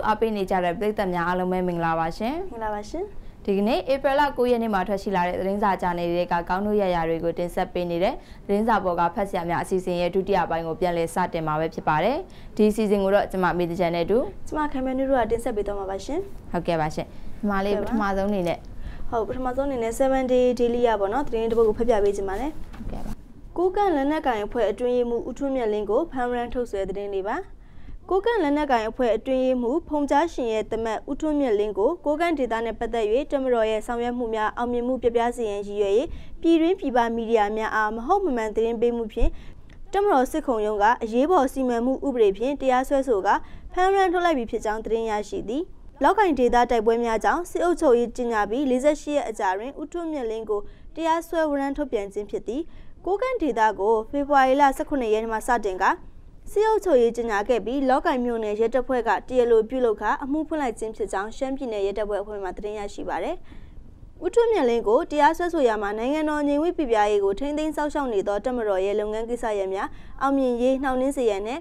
DVB ကိုကြည့်ရှုအားပေးနေကြတဲ့ပရိသတ်များအားလုံးပဲမင်္ဂလာပါရှင်မင်္ဂလာပါရှင်ဒီကနေ့ဧပြီလ9ရက်နေ့မှာထွက်ရှိလာတဲ့သတင်းစာကြားနေတဲ့ကကောင်းတို့ရရတွေကိုတင်ဆက်ပေးနေတဲ့သတင်းစာပေါ်ကဖတ်ဆရာများအစီအစဉ်ရဲ့ဒုတိယပိုင်းကိုပြန်လည်စတင်မှာပဲဖြစ်ပါတယ်ဒီအစီအစဉ်ကိုတော့ကျွန်မမေတ္တချန်နဲ့တူကျမခံမန်နူတို့ကတင်ဆက်ပေးတော့မှာပါရှင်ဟုတ်ကဲ့ပါရှင်ဒီမှာလေးပထမဆုံးအနေနဲ့ဟုတ်ပထမဆုံးအနေနဲ့7 day daily ရပေါ့နော်သတင်းတစ်ပုဒ်ကိုဖတ်ပြပေးချင်ပါတယ်ဟုတ်ကဲ့ပါကိုကန့်လက်နက်ကင်အဖွဲ့အတွင်းရေးမှူးဦးထွန်းမြတ်လင်းကိုဖမ်းရန်ထုတ်ဆွဲသတင်းလေးပါ ကိုကန့်လက်နက်ကင်အဖွဲ့အတွင်းရေးမှူးဖုံကြားရှင်ရဲ့တမတ်ဦးထွန်းမြတ်လင်းကိုကိုကန့်ဒေသနဲ့ပတ်သက်၍တမတော်ရဲ့ဆောင်ရွက်မှုများအောင်မြင်မှုပြပြစီရင်ရည်ရွယ်၍ပြည်တွင်းပြည်ပမီဒီယာများအားမဟုတ်မမှန်သတင်းပေးမှုဖြင့်တမတော်စစ်ခုံရုံးကအရေးပေါ်စီမံမှုဥပဒေဖြင့်တရားစွဲဆိုကဖမ်းရန်ထုတ်လိုက်ပြီဖြစ်ကြောင်းသတင်းရရှိသည်လောက်ကင်ဒေတာတိုက်ပွဲများကြောင့်စစ်အုပ်ချုပ်ရေးကြီးညာပြီး48ရက်အကြာတွင်ဦးထွန်းမြတ်လင်းကိုတရားစွဲဝရမ်းထုတ်ပြန်ခြင်းဖြစ်သည်ကိုကန့်ဒေတာကိုဖေဖော်ဝါရီလ18ရက်နေ့မှာစတင်က စစ်အုပ်ချုပ်ရေးကြီးညာခဲ့ပြီးလောက်ကင်မြို့နယ်ရဲတပ်ဖွဲ့ကတရားလိုပြုလုပ်ခအမှုဖွင့်လိုက်ခြင်းဖြစ်ကြောင်းရှမ်းပြည်နယ်ရဲတပ်ဖွဲ့အဖွဲ့မှသတင်းရရှိပါသည်ဦးထွန်းမြတ်လင်းကိုတရားစွဲဆိုရမှာနိုင်ငံတော်ညီဝိပြပြရေးကိုထိန်းသိမ်းစောင့်ရှောက်နေသောတပ်မတော်ရဲ့လုပ်ငန်းကိစ္စရပ်များအောင်မြင်ရေးနှောင့်နှင်းစေရန်နဲ့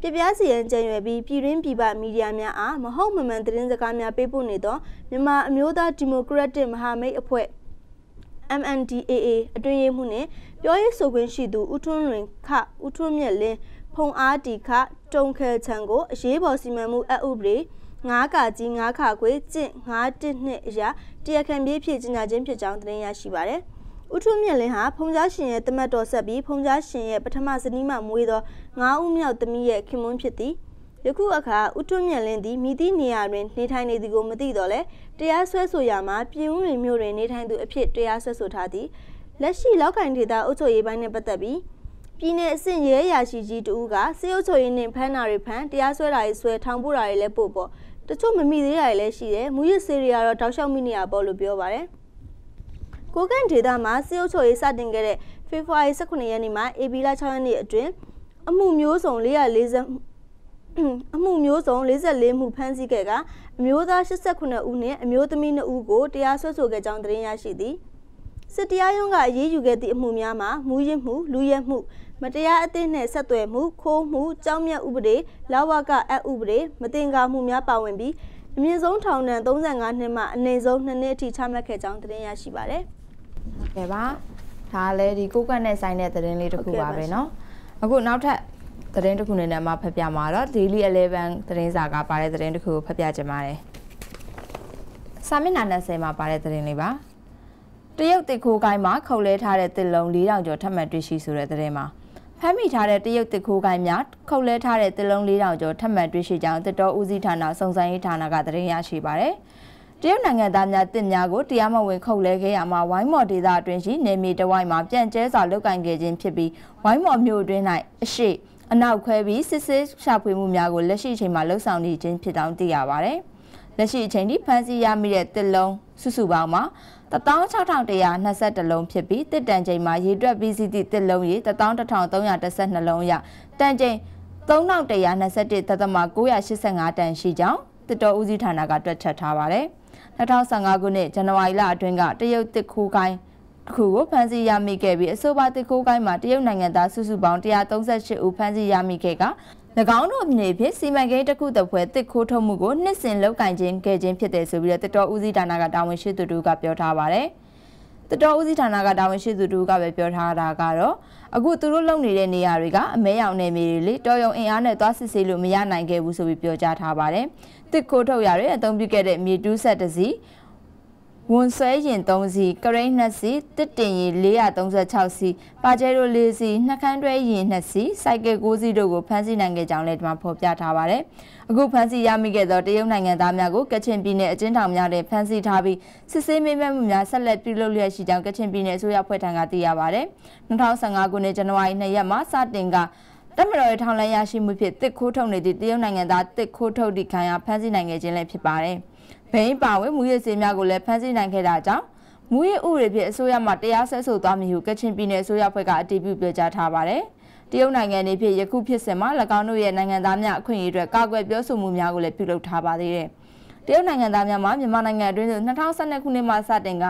ပြပြစီရင်ကြံရွယ်ပြီးပြည်တွင်းပြည်ပမီဒီယာများအားမဟုတ်မမှန်သတင်းစကားများပေးပို့နေသောမြန်မာအမျိုးသားဒီမိုကရက်တစ်မဟာမိတ်အဖွဲ့ MNDAA အတွင်းရေးမှူးနဲ့ပြောရေးဆိုခွင့်ရှိသူဦးထွန်းလွင်ခဦးထွန်းမြတ်လင်း ဖုံအားတီခတုံခဲချံကိုအရေးပေါ်စီမံမှုအဥပဒေ9ကာကြီး9ခါခွေကျင့်9နှစ်အရာတရားခံပြေးဖြစ်ကြီးညာခြင်းဖြစ်ကြောင်းသတင်းရရှိပါရတယ်။ဦးထွန်းမြတ်လင်းဟာဖုံကြားရှင်ရဲ့တမတ်တော်ဆက်ပြီးဖုံကြားရှင်ရဲ့ပထမဇနီးမှမွေးသော9ဦးမြောက်သမီးရဲ့ခင်မွန်းဖြစ်သည်။ယခုအခါဦးထွန်းမြတ်လင်းသည်မိသည့်နေရာတွင်နေထိုင်နေသည်ကိုမသိတော့လဲတရားစွဲဆိုရာမှာပြည်ဦးလွင်မြို့တွင်နေထိုင်သူအဖြစ်တရားစွဲဆိုထားသည်လက်ရှိလောက်ကင်ဒေတာအုပ်ချုပ်ရေးပိုင်းနဲ့ပတ်သက်ပြီး ပြည်내အဆင့်ရဲရာရှိကြီးတူကစေအုပ်ချုပ်ရေးနှင့်ဖမ်းတာတွေဖမ်းတရားစွဲတာတွေဆွဲထောင်ပို့တာတွေလည်းပို့ပေါ့တချို့မမိသေးတာတွေလည်းရှိတယ်မူရစ်စေရီကတော့တောက်လျှောက်မိနေရပေါ့လို့ပြောပါတယ်ကိုကန်ဒေတာမှာစေအုပ်ချုပ်ရေးစတင်ခဲ့တဲ့ဖေဖော်ဝါရီ18ရက်နေ့မှာ AB လ6ရက်နေ့အတွင်းအမှုမျိုးစုံ440အမှုမျိုးစုံ44မှုဖမ်းဆီးခဲ့ကအမျိုးသား89ဦးနဲ့အမျိုးသမီး2ဦးကိုတရားစွဲဆိုခဲ့ကြောင်းသတင်းရရှိသည် စစ်တရားရုံးကအရေးယူခဲ့သည့်အမှုများမှာမူရစ်မှုလူရဲမှုမတရားအသင်းနှင့်ဆက်သွယ်မှုခိုးမှုကြောင်းမြတ်ဥပဒေလာဝကအက်ဥပဒေမတင်ကားမှုများပါဝင်ပြီးအမြင့်ဆုံးထောင်ဒဏ်35နှစ်မှအနည်းဆုံး2နှစ်အထိချမှတ်ခဲ့ကြောင်းသတင်းရရှိပါသည် ဟုတ်ကဲ့ပါဒါလည်းဒီကိုကန့်နဲ့ဆိုင်တဲ့သတင်းလေးတစ်ခုပါပဲเนาะအခုနောက်ထပ်သတင်းတစ်ခုနဲ့မှဖတ်ပြမှာတော့ Daily 11သတင်းစာကပါတဲ့သတင်းတစ်ခုကိုဖတ်ပြကြပါမယ်စာမျက်နှာ20မှာပါတဲ့သတင်းလေးပါ တရုတ်တစ်ခိုးကိုင်းမှာခုတ်လဲထားတဲ့တစ်လုံး4000ကျော်ထပ်မံတွေ့ရှိဆိုတဲ့သတင်းမှာဖမ်းမိထားတဲ့တရုတ်တစ်ခိုးကိုင်းများခုတ်လဲထားတဲ့တစ်လုံး4000ကျော်ထပ်မံတွေ့ရှိကြောင်းတတော်ဦးစီးဌာနစုံစမ်းရေးဌာနကသတင်းရရှိပါရတယ်တရုတ်နိုင်ငံသားများတစ်များကိုတရားမဝင်ခုတ်လဲခဲ့ရမှာဝိုင်းမော်ဒေသအတွင်းရှိနေမီတဝိုင်းမှာပြန့်ကျဲစွာလုတ်ကင်ခဲ့ခြင်းဖြစ်ပြီးဝိုင်းမော်မြို့အတွင်း၌အရှိအနောက်ခွဲပြီးစစ်စစ်ရှာဖွေမှုများကိုလက်ရှိအချိန်မှာလှုပ်ဆောင်နေခြင်းဖြစ်ကြောင်းသိရပါတယ်။ လက်ရှိအချိန်ထိဖမ်းဆီးရမိတဲ့တစ်လုံးစုစုပေါင်းမှာ16122လုံးဖြစ်ပြီးတစ်တန်ချိန်မှာရေတွက်ပြီးစီးသည့်တစ်လုံးရေ11312လုံးရတန်ချိန်3121သက်သမ985တန်ရှိကြောင်းတစ်တော်ဦးစီးဌာနကတွက်ချက်ထားပါတယ်။2015ခုနှစ်ဇန်နဝါရီလအတွင်းကတရုတ်တစ်ခိုးကိုင်းတစ်ခုကိုဖမ်းဆီးရမိခဲ့ပြီးအဆိုပါတစ်ခိုးကိုင်းမှာတရုတ်နိုင်ငံသားစုစုပေါင်း138ဦးဖမ်းဆီးရမိခဲ့က၎ င်းတို့အနေဖြင့်စီမံကိန်းတစ်ခုတစ်ဖွဲ့တစ်ခိုးထုတ်မှုကိုနှစ်စဉ်လောက်ကင်ခြင်းခဲ့ခြင်းဖြစ်တယ်ဆိုပြီးတော့တတော်ဦးစီးဌာနကတာဝန်ရှိသူတို့ကပြောထားပါတယ်။တတော်ဦးစီးဌာနကတာဝန်ရှိသူတို့ကပဲပြောထားတာကတော့အခုသူတို့လုပ်နေတဲ့နေရာတွေကအမဲရောင်နယ်မြေတွေလေတော်ရုံအင်အားနဲ့သွားစစ်ဆေးလို့မရနိုင်ခဲ့ဘူးဆိုပြီးပြောကြားထားပါတယ်။တစ်ခိုးထုတ်ရတဲ့အသုံးပြုခဲ့တဲ့မြေတူးဆက်တစ်စီး ဝန်ဆွဲရင်3စီကရိန်း2စီတစ်တင်ရင်436စီပါဂျဲရို4စီနှက်ခမ်းတွဲရင်2စီစိုက်ကယ်6စီတို့ကိုဖမ်းဆီးနိုင်ခဲ့ကြောင်းလည်းဒီမှာဖော်ပြထားပါတယ်။အခုဖမ်းဆီးရမိခဲ့သောတရုတ်နိုင်ငံသားများကိုကချင်ပြည်နယ်အကျဉ်းထောင်များတွင်ဖမ်းဆီးထားပြီးစစ်ဆေးမေးမြန်းမှုများဆက်လက်ပြုလုပ်လျက်ရှိကြောင်းကချင်ပြည်နယ်အစိုးရဖွဲ့ထံကသိရပါတယ်။2015ခုနှစ်ဇန်နဝါရီ2ရက်မှာစတင်က တမတော်ရဲ့ထောင်လိုင်းရရှိမှုဖြင့်တစ်ခိုးထုတ်နေသည့်တရုတ်နိုင်ငံသားတစ်ခိုးထုတ်သည့်ခံရဖမ်းဆီးနိုင်ခဲ့ခြင်းလည်းဖြစ်ပါတယ်။ဘိန်းပါဝင်မူရစ်စေများကိုလည်းဖမ်းဆီးနိုင်ခဲ့တာကြောင့်မူရစ်ဥပဒေဖြင့်အစိုးရမှတရားစွဲဆိုသွားမည်ဟုကချင်ပြည်နယ်အစိုးရဖွဲ့ကအတည်ပြုပြောကြားထားပါတယ်။တရုတ်နိုင်ငံနေဖြင့်ယခုဖြစ်စဉ်မှာ၎င်းတို့ရဲ့နိုင်ငံသားများအခွင့်အရေးအတွက်ကာကွယ်ပြောဆိုမှုများကိုလည်းပြုလုပ်ထားပါသေးတယ်။တရုတ်နိုင်ငံသားများမှာမြန်မာနိုင်ငံအတွင်း2012ခုနှစ်မှစတင်က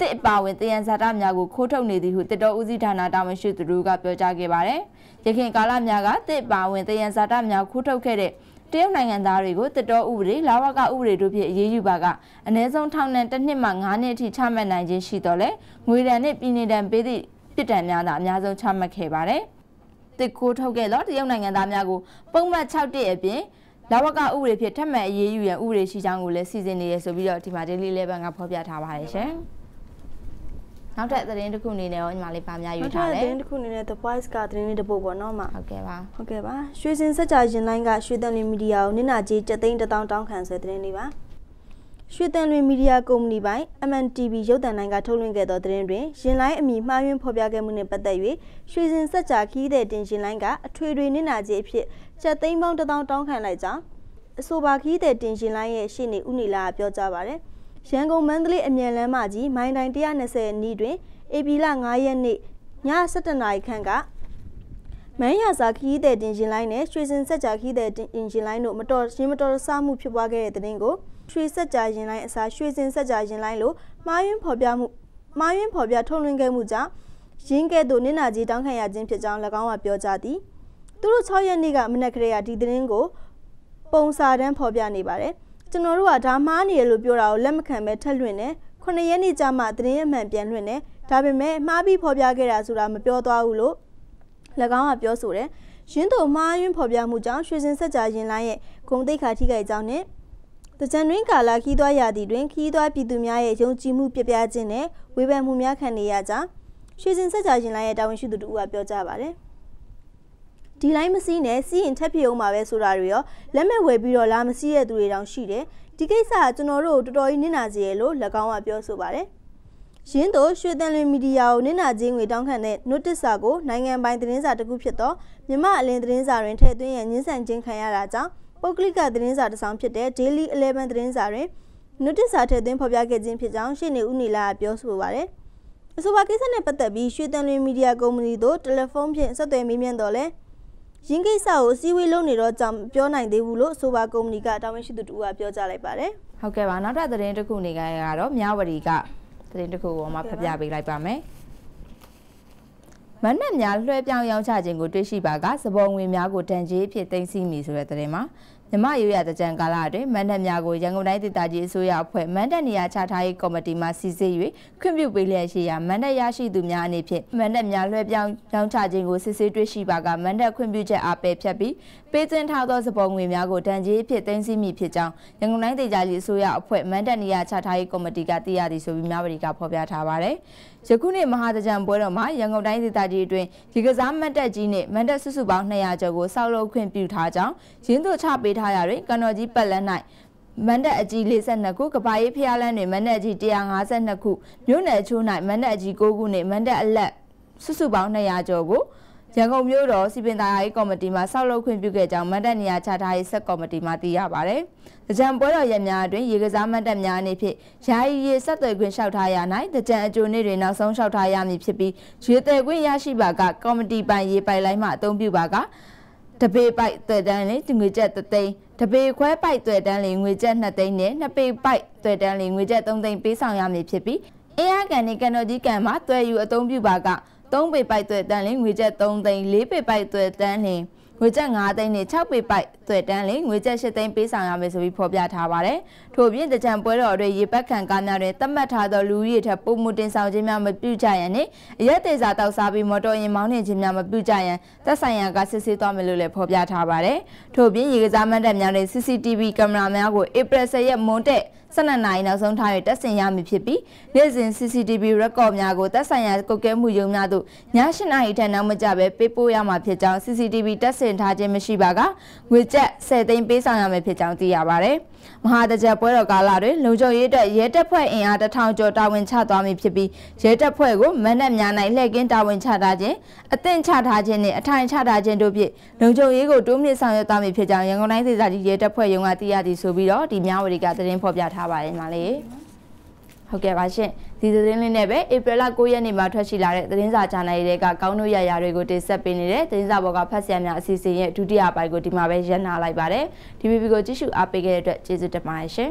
တစ်အပါဝင်တယံဇာတာများကိုခိုးထုတ်နေသည်ဟုတတော်ဦးစီးဌာနတာဝန်ရှိသူတို့ကပြောကြားခဲ့ပါတယ်။ရခိုင်ကာလများကတစ်အပါဝင်တယံဇာတာများခိုးထုတ်ခဲ့တဲ့တရုတ်နိုင်ငံသားတွေကိုတတော်ဥပဒေလာဝကဥပဒေတို့ဖြင့်အရေးယူပါကအ ਨੇ ဆုံးထောင်ဒဏ်တစ်နှစ်မှ9နှစ်အထိချမှတ်နိုင်ခြင်းရှိတော့လေငွေဒဏ်နဲ့ပြည်내ဒဏ်ပေးသည့်ပြစ်ဒဏ်များသာအများဆုံးချမှတ်ခဲ့ပါတယ်။တစ်ကိုထုတ်ခဲ့သောတရုတ်နိုင်ငံသားများကိုပုံမှန်6တစ်အပြင်လာဝကဥပဒေဖြင့်ထပ်မံအရေးယူရန်ဥပဒေရှိကြောင်းကိုလည်းစီစဉ်နေရဆိုပြီးတော့ဒီမှာ Daily Level ကဖော်ပြထားပါတယ်ရှင်။ နောက်ထပ်သတင်းတစ်ခုအနေနဲ့ရောညီမလေးပါများယူထားတယ်သတင်းတစ်ခုအနေနဲ့ The Voice ကသတင်းလေးတစ်ပုဒ်ပေါ့နော်မဟုတ်ကဲ့ပါဟုတ်ကဲ့ပါရွှေစင်စက်ကြရင်လိုင်းကရွှေတန်လွင်မီဒီယာကိုနင့်နာကြီး7သိန်း1000တောင်းခံဆွဲသတင်းလေးပါရွှေတန်လွင်မီဒီယာကုမ္ပဏီပိုင် MNTV ရုပ်သံလိုင်းကထုတ်လွှင့်ခဲ့သောသတင်းတွင်ရင်လိုင်းအမည်မှားယွင်းဖော်ပြခဲ့မှုနှင့်ပတ်သက်၍ရွှေစင်စက်ကြခီးတဲ့တင်ရှင်လိုင်းကအထွေထွေနင့်နာကြီးအဖြစ်7သိန်းပေါင်း1000တောင်းခံလိုက်ကြောင်းအဆိုပါခီးတဲ့တင်ရှင်လိုင်းရဲ့ရှေ့နေဦးနီလာကပြောကြားပါတယ် ရန်ကုန်မန္တလေးအမြန်လမ်းမကြီးမိုင်းတိုင်း120နီးတွင်ဧပြီလ9ရက်နေ့ည7:00နာရီခန့်ကမန်းရစာခီးတဲ့တင်ရှင်လိုင်းနဲ့ရွှေစင်ဆက်ကြာခီးတဲ့တင်ရှင်လိုင်းတို့မတော်ရှင်းမတော်ဆမှုဖြစ်ပွားခဲ့တဲ့တဲ့တင်ကိုရွှေဆက်ကြာရင်လိုင်းအစားရွှေစင်ဆက်ကြာရင်လိုင်းလို့မှားယွင်းဖော်ပြမှုမှားယွင်းဖော်ပြထုတ်လွှင့်ခဲ့မှုကြောင့်ရင်းကဲ့သို့နင့်နာကြီးတောင်းခံရခြင်းဖြစ်ကြောင်း၎င်းကပြောကြားသည်သူတို့6ရက်နေ့ကမနက်ကလေးကဒီသတင်းကို ပုံစာတန်းဖော်ပြနေပါတယ် ကျွန်တော်တို့ကဒါမှားနေရလို့ပြောတာကိုလက်မခံပဲထက်လွှင့်တယ်ခုနှစ်ရက်နေ့ကြာမှသတင်းအမှန်ပြန်လွှင့်တယ်ဒါပေမဲ့မှားပြီးဖော်ပြခဲ့တာဆိုတာမပြောသွားဘူးလို့၎င်းကပြောဆိုတယ်ရင်းတို့မှားယွင်းဖော်ပြမှုကြောင့်ရွှေစင်ဆက်ကြာရင်လိုင်းရဲ့ဂုံတိတ်ခါထိခိုက်ကြောင်းနဲ့တကြံတွင်ကာလာခီးသွားရာသည့်တွင်ခီးသွားပြည်သူများရဲ့ယုံကြည်မှုပြပြခြင်းနဲ့ဝေဖန်မှုများခံနေရကြောင်းရွှေစင်ဆက်ကြာရင်လိုင်းရဲ့တာဝန်ရှိသူတို့ကပြောကြားပါတယ် ဒီလိုင်းမစီးနဲ့စီးရင်ထက်ပြေအောင်ပါပဲဆိုတာတွေရောလက်မဲ့ဝယ်ပြီးတော့လာမစီးတဲ့သူတွေတောင်ရှိတယ်ဒီကိစ္စကကျွန်တော်တို့တော်တော်ကြီးနစ်နာစေရလို့၎င်းကပြောဆိုပါတယ်ရင်းတို့ရွှေတန်လွင်မီဒီယာကိုနစ်နာချင်းငွေတောင်းခံတဲ့ notice စာကိုနိုင်ငံပိုင်သတင်းစာတစ်ခုဖြစ်သောမြမအလင်းသတင်းစာတွင်ထည့်သွင်းရန်ညှင်းဆန်ခြင်းခံရတာကြောင့်ပုဂ္ဂလိကသတင်းစာတစ်စောင်ဖြစ်တဲ့ Daily 11သတင်းစာတွင် notice စာထည့်သွင်းဖော်ပြခဲ့ခြင်းဖြစ်ကြောင်းရှင်းနေဦးနေလာကပြောဆိုပါတယ်အဆိုပါကိစ္စနဲ့ပတ်သက်ပြီးရွှေတန်လွင်မီဒီယာကုမ္ပဏီတို့တယ်လီဖုန်းဖြင့်ဆက်သွယ်မေးမြန်းတော့လဲ ရင်းကိစ္စကိုအစည်းအဝေးလုပ်နေတော့ကြောင့်ပြောနိုင်သေးဘူးလို့အဆိုပါကုမ္ပဏီကတာဝန်ရှိသူတူကပြောကြားလိုက်ပါတယ်ဟုတ်ကဲ့ပါနောက်ထပ်သတင်းတစ်ခုနေကြရတော့မြဝတီကသတင်းတစ်ခုကိုမှဖပြပေးလိုက်ပါမယ်မနက်များလွှဲပြောင်းရောင်းချခြင်းကိုတွေ့ရှိပါကစပေါ်ငွေများကိုတန်ကြီးအဖြစ်တင်စီမိဆိုတဲ့သတင်းမှာ မြမရိုးရတကြံကာလအတွင်းမန်တပ်များကိုရန်ကုန်တိုင်းဒေသကြီးအစိုးရအဖွဲ့မန်တပ်နေရာချထားရေးကော်မတီမှစီစစ်၍ခွင့်ပြုပေးလျက်ရှိရာမန်တပ်ရရှိသူများအနေဖြင့်မန်တပ်များလွှဲပြောင်းရောင်းချခြင်းကိုစစ်ဆေးတွေ့ရှိပါကမန်တပ်ခွင့်ပြုချက်အားပယ်ဖြတ်ပြီးပေးသွင်းထားသောစပေါ်ငွေများကိုတန်ကြီးအဖြစ်သိမ်းဆည်းမိဖြစ်ကြောင်းရန်ကုန်တိုင်းဒေသကြီးအစိုးရအဖွဲ့မန်တပ်နေရာချထားရေးကော်မတီကသိရသည်ဆိုပြီးမြဝတီကဖော်ပြထားပါတယ်။ ယခုနှစ်မဟာတကြံပွဲတော်မှာရန်ကုန်တိုင်းဒေသကြီးအတွင်းရေကစားမတ်တက်ကြီးနဲ့မတ်တက်စုစုပေါင်း200ကျော်ကိုစောက်လုပ်ခွင့်ပြုထားကြောင်းရင်းတို့ချပေးထားရာတွင်ကနော်ကြီးပတ်လန်း၌မန္တအကြီး42ခုကဘာရေးဖျားလန်းတွင်မန္တအကြီး152ခုမြို့နယ်ချိုး၌မန္တအကြီး9ခုနှင့်မန္တအလက်စုစုပေါင်း200ကျော်ကို ရန်ကုန်မြို့တော်စီပင်သာယာရေးကော်မတီမှဆောက်လုပ်ခွင့်ပြုခဲ့ကြောင်းမတ်တပ်နေရာချထားရေးဆက်ကော်မတီမှသိရပါဗျ။တကြံပွဲတော်ရက်များအတွင်းရေကစားမတ်တပ်များအနေဖြင့်ယာယီရေဆက်သွယ်ခွင့်လျှောက်ထားရ၌တကြံအကျိုးနေ့တွင်နောက်ဆုံးလျှောက်ထားရမည်ဖြစ်ပြီးရေသွယ်ခွင့်ရရှိပါကကော်မတီပိုင်ရေပိုင်လိုင်းမှအသုံးပြုပါကတပေပိုက်သွယ်တန်းလေးငွေကျပ်3သိန်းတပေခွဲပိုက်သွယ်တန်းလေးငွေကျပ်2သိန်းနဲ့နှစ်ပေပိုက်သွယ်တန်းလေးငွေကျပ်3သိန်းပေးဆောင်ရမည်ဖြစ်ပြီးအေးရကန်နေကန်တော်ကြီးကံမှာသွယ်ယူအသုံးပြုပါက 3ပေပိုက်သွယ်တန်းလင်းငွေကျပ်3သိန်း4ပေပိုက်သွယ်တန်းလင်းငွေကျပ်9သိန်းနဲ့6ပေပိုက်သွယ်တန်းလင်းငွေကျပ်8သိန်းပေးဆောင်ရမယ်ဆိုပြီးဖော်ပြထားပါတယ်။ထို့ပြင်တကြံပွဲတော်တွေရေပတ်ခံကားများတွင်သတ်မှတ်ထားသောလူဦးရေထက်ပိုမှုတင်ဆောင်ခြင်းများမပြုကြရန်နှင့်အရက်သေးစာတောက်စားပြီးမော်တော်ယာဉ်မောင်းနှင်ခြင်းများမပြုကြရန်သက်ဆိုင်ရာကစစ်ဆေးသွားမယ်လို့လည်းဖော်ပြထားပါတယ်။ထို့ပြင်ရေကစားမှတ်တမ်းများတွင် CCTV ကင်မရာများကိုဧပြီ10ရက်မွန်းတဲ့ 12နာရီနောက်ဆုံးထား၍တက်ဆင်ရမည်ဖြစ်ပြီးနေ့စဉ် CCTV record များကိုတက်ဆိုင်ရာကုတ်ကဲမှုရုံများသို့ည8နာရီထက်နောက်မကျဘဲပေးပို့ရမှာဖြစ်ကြောင်း CCTV တက်ဆင်ထားခြင်းမရှိပါကငွေကျပ်10သိန်းပေးဆောင်ရမယ်ဖြစ်ကြောင်းသိရပါဗျ။မဟာတကြပွဲတော်ကာလတွင်လုံခြုံရေးတပ်ရဲတပ်ဖွဲ့အင်အားတစ်ထောင်ကျော်တာဝန်ချသွားမည်ဖြစ်ပြီးရဲတပ်ဖွဲ့ကိုမနက်များ၌လှည့်ကင်းတာဝန်ချထားခြင်းအသင့်ချထားခြင်းနှင့်အထိုင်ချထားခြင်းတို့ဖြင့်လုံခြုံရေးကိုတိုးမြင့်ဆောင်ရွက်သွားမည်ဖြစ်ကြောင်းရန်ကုန်တိုင်းဒေသကြီးရဲတပ်ဖွဲ့ရုံးကသိရသည်ဆိုပြီးတော့ဒီမြဝတီကသတင်းဖော်ပြထားပါတယ်ညီမလေး ဟုတ်ကဲ့ပါရှင်ဒီသတင်းလေးနဲ့ပဲဧပြီလ9ရက်နေ့မှာထွက်ရှိလာတဲ့သတင်းစာဂျာနယ်တွေကကောင်းတို့ရရတွေကိုတင်ဆက်ပေးနေတဲ့သတင်းစာဘော်ကဖတ်ဆရာများအစီအစဉ်ရဲ့ဒုတိယပိုင်းကိုဒီမှာပဲရပ်နာလိုက်ပါတယ် DVB ကိုကြည့်ရှုအားပေးခဲ့တဲ့အတွက်ကျေးဇူးတင်ပါတယ်ရှင်